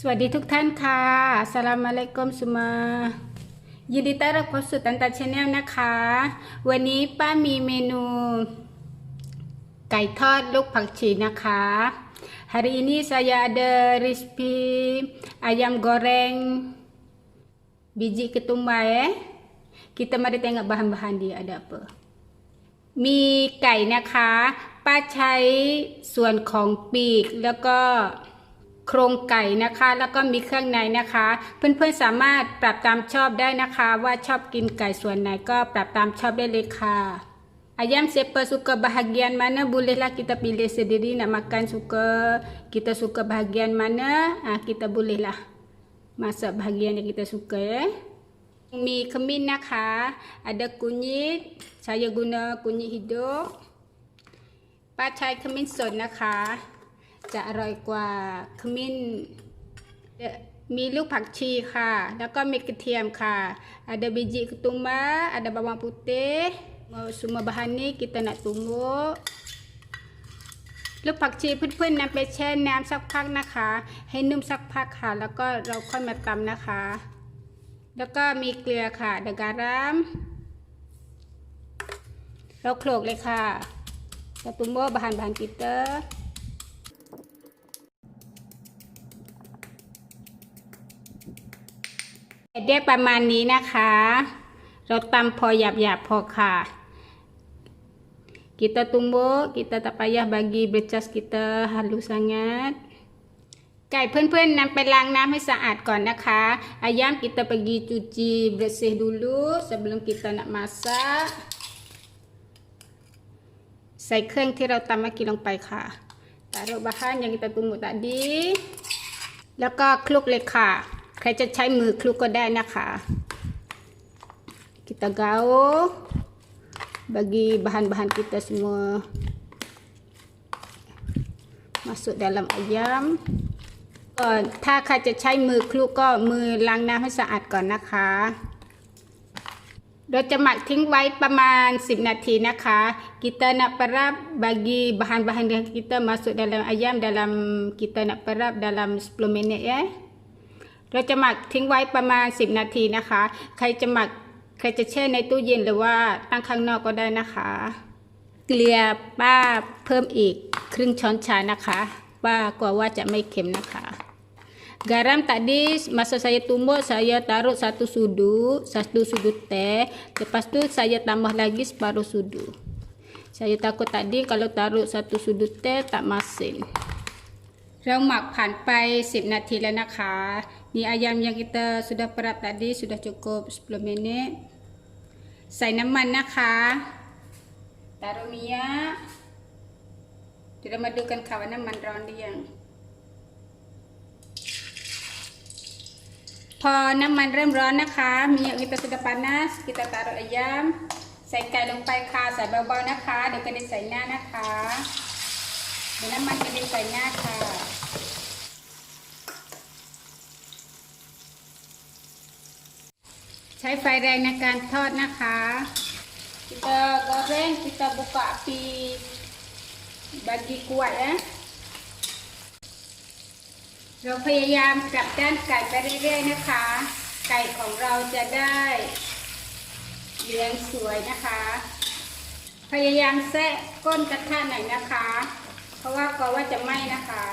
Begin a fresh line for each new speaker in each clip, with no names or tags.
สวัสดีทุกท่านค่ะสลามอะลัยกุมสุมา ยินดีต้อนรับเข้าสู่ตันตันชาแนลนะคะ วันนี้ป้ามีเมนู ไก่ทอดลูกผักชีนะคะ Hari ini saya ada resipi ayam goreng biji ketumbar eh. Kita mari tengok bahan-bahan dia ada apa. มีไก่นะคะ ป้าใช้ส่วนของปีกแล้วก็ โครงไก่นะคะ แล้วก็มีเครื่องในนะคะ เพื่อนๆสามารถปรับตามชอบได้นะคะ ว่าชอบกินไก่ส่วนไหนก็ปรับตามชอบได้เลยค่ะ Ayam siapa suka bahagian mana bolehlah kita pilih sendiri nak makan suka kita suka bahagian mana ah kita bolehlah masak bahagian yang kita suka ya. มีขมิ้นนะคะ ada kunyit saya guna kunyit hidup ป้าใช้ จะอร่อยกว่าขมิ้นมีลูกผักชีค่ะ แล้วก็มีกระเทียมค่ะ ada biji ketumbar ada bawang putih Mau semua bahan ni kita nak tumbuk ลูกผักชีเพื่อนๆนำไปแช่น้ำสักพักนะคะ ให้นุ่มสักพักค่ะ แล้วก็เราค่อยมาตำนะคะ แล้วก็มีเกลือค่ะดกการามเราโขลกเลยค่ะตุ้มโบ bahan bahan kita ได้ประมาณนี้นะคะเราตำพอหยาบๆพอค่ะ kita tumbuk kita tak payah bagi bercas kita halus sangat ไก่เพื่อนๆนำไปล้างน้ำให้สะอาดก่อนนะคะ ayam kita pergi cuci bersih dulu sebelum kita nak masak ใส่เครื่องที่เราตำเมื่อกี้ลงไปค่ะ taruh bahan yang kita tumbuk tadi แล้วก็คลุกเลยค่ะ รจะใช้มือคลุกก็ได้นะคะ kita gaul bagi bahan-bahan kita semua masuk dalam ayam ก่อนถ้าใครจะใช้มือคลุกก็มือล้างน้ำให้สะอาดก่อนนะคะ เราจะหมักทิ้งไว้ประมาณ 10 นาทีนะคะ kita nak perap bagi bahan-bahan yang kita masuk dalam ayam dalam kita nak perap dalam 10 minit ya เราจะหมักทิ้งไว้ประมาณ 10 นาทีนะคะ ใครจะหมักใครจะแช่ในตู้เย็นหรือว่าตั้งข้างนอกก็ได้นะคะ เกลือป้าเพิ่มอีกครึ่งช้อนชานะคะป้ากลัวว่าจะไม่เค็มนะคะ Garam tadi masa saya tumbuk saya taruh satu sudu, satu sudu teh. Lepas tu saya tambah lagi separuh sudu. Saya takut tadi kalau taruh satu sudu teh tak masin. เราหมักผ่านไป 10 นาทีแล้วนะคะ นี่อายาม yang kita sudah perap tadi sudah cukup 10 minit ใส่น้ำมันนะคะ taruh minyak เดี๋ยวเรามาดูกันค่ะว่าน้ำมันร้อนหรือยังพอน้ำมันเริ่มร้อนนะคะ minyak kita sudah panas kita taruh ayam ใส่ไก่ลงไปค่ะ ใส่เบาๆนะคะ เดี๋ยวกระเด็นใส่หน้านะคะ เดี๋ยวน้ำมันกระเด็นใส่หน้าค่ะ ใช้ไฟแรงในการทอดนะคะ kita goreng kita buka api bagi kuat ya เราพยายามกลับด้านไก่ไปเรื่อยๆนะคะ ไก่ของเราจะได้เหลืองสวยนะคะ พยายามแซะก้นกระทะหน่อยนะคะ เพราะว่ากลัวว่าจะไหม้นะคะ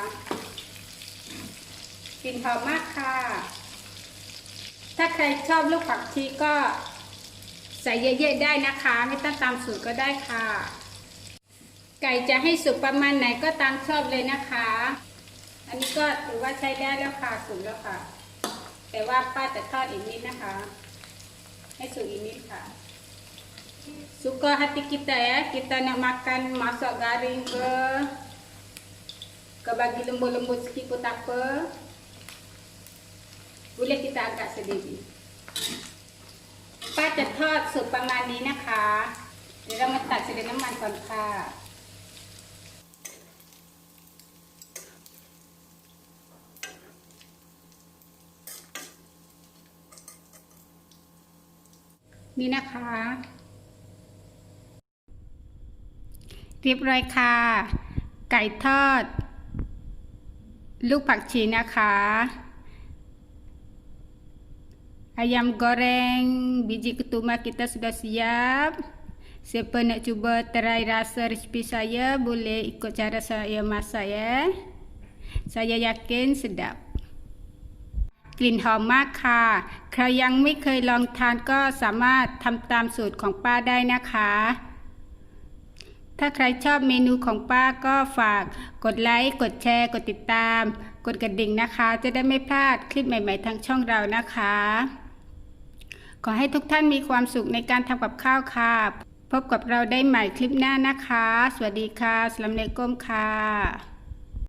กลิ่นหอมมากค่ะ ถ้าใครชอบลูกผักชีก็ใส่เยอะๆได้นะคะ ไม่ต้องตามสูตรก็ได้ค่ะ ไก่จะให้สุกประมาณไหนก็ตามชอบเลยนะคะ อันนี้ก็ถือว่าใช้ได้แล้วค่ะสุกแล้วค่ะ แต่ว่าป้าจะทอดอีกนิดนะคะ ให้สุกอีกนิดค่ะ suka hati kita ya kita nak makan masak garing ke ke bagi lembut-lembut sikit pun tak apa boleh kita angkat sendiri ป้าจะทอดสุกประมาณนี้นะคะ เดี๋ยวเรามาตัดเสด็จน้ำมันก่อนค่ะนี่นะคะ เรียบร้อยค่ะ ไก่ทอด ลูกผักชีนะคะ Ayam goreng biji ketumbar kita sudah siap. Siapa nak cuba try rasa resipi saya boleh ikut cara saya masak ya. Saya yakin sedap. กลิ่นหอมมากค่ะ ใครยังไม่เคยลองทานก็สามารถทำตามสูตรของป้าได้นะคะ ถ้าใครชอบเมนูของป้าก็ฝากกดไลค์ กดแชร์ กดติดตาม กดกระดิ่งนะคะ จะได้ไม่พลาดคลิปใหม่ ๆทางช่องเรานะคะ ขอให้ทุกท่านมีความสุขในการทำกับข้าวค่ะ พบกับเราได้ใหม่คลิปหน้านะคะ สวัสดีค่ะสลัมเลก้มค่ะ